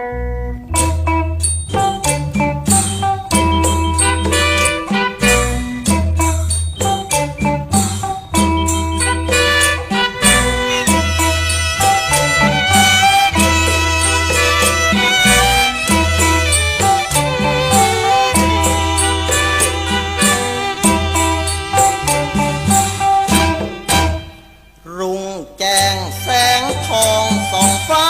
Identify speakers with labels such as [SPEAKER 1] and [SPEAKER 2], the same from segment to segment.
[SPEAKER 1] รุ่งแจ้งแสงทองสองฟ้า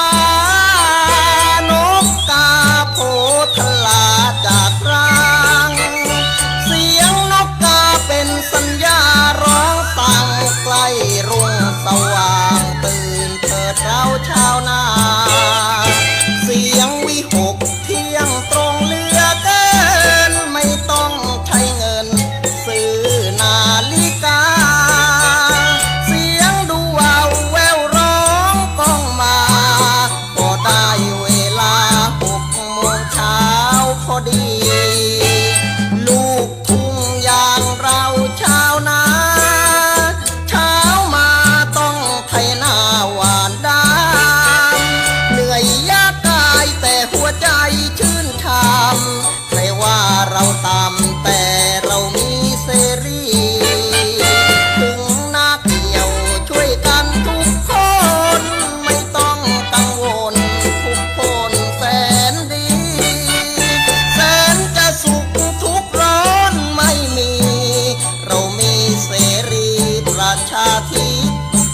[SPEAKER 1] 哦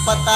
[SPEAKER 1] पता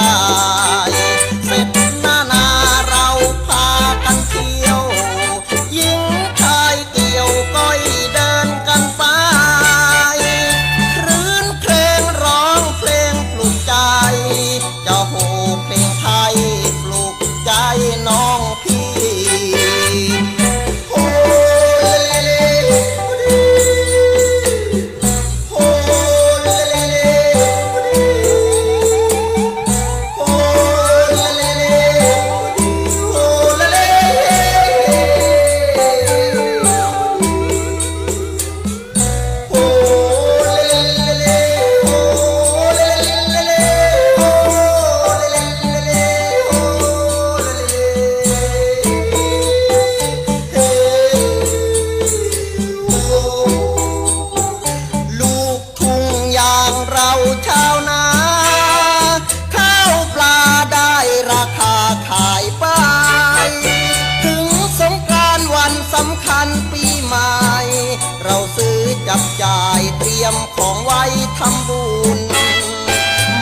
[SPEAKER 1] ทำบุญ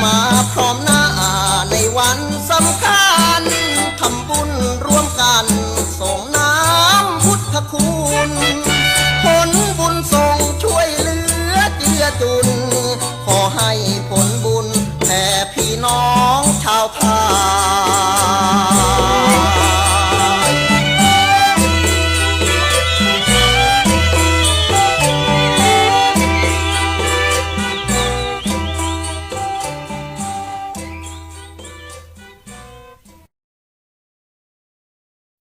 [SPEAKER 1] มาพร้อมหน้าในวันสำคัญทำบุญร่วมกันส่งน้ำพุทธคุณผลบุญส่งช่วยเหลือเจือจุน ขอให้ผลบุญแผ่พี่น้องชาวไทย